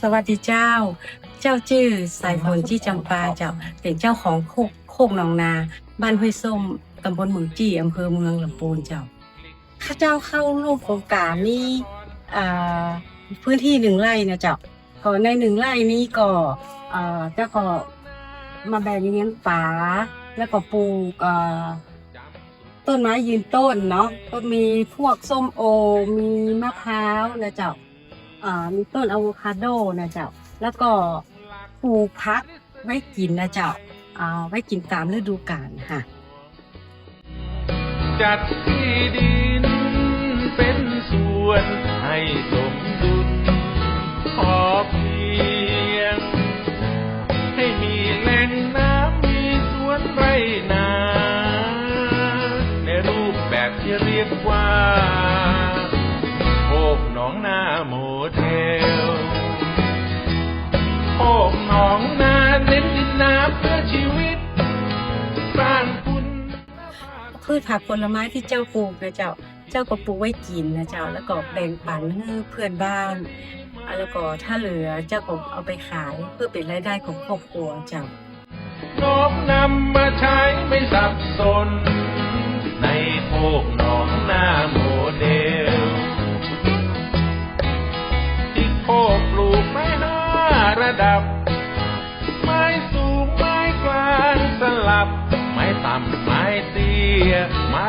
สวัสดีเจ้า เจ้าชื่อสายฝนที่จำปาเจ้าเป็นเจ้าของโคกโคกหนองนา บ้านห้วยส้มตำบลหมึงจี้อำเภอเมืองลำพูนเจ้าข้าเจ้าเข้าร่วมโครงการนี้อ่พื้นที่หนึ่งไร่นะเจ้าก็ในหนึ่งไร่นี้ก็เจ้าก็มาแบ่งเลี้ยงฝาแล้วก็ปลูกต้นไม้ยืนต้นเนาะก็มีพวกส้มโอ มีมะพร้าวนะเจ้า อ่ามีต้นอะโวคาโดนะเจ้า แล้วก็ปลูกพักไว้กินนะเจ้าเอาไว้กินตามฤดูกาลค่ะ จัดที่ดินเป็นส่วนให้สมดุลพอเพียง ให้มีแหล่งน้ำมีสวนไรนา ในรูปแบบที่เรียกว่า กหนองนาโมเดลโคกหนองนาเน้นดินน้ำเพื่อชีวิตสร้างคุณพืชผักผลไม้ที่เจ้าปลูกนะเจ้า เจ้าก็ปลูกไว้กินนะเจ้า แล้วก็แบ่งปันให้เพื่อนบ้าน แล้วก็ถ้าเหลือเจ้าก็เอาไปขายเพื่อเป็นรายได้ของครอบครัวเจ้าน้อมนำมาใช้ไม่สับสน ระดับ ไม้สูงไม้กลางสลับ ไม้ต่ำไม้เตี้ยไม้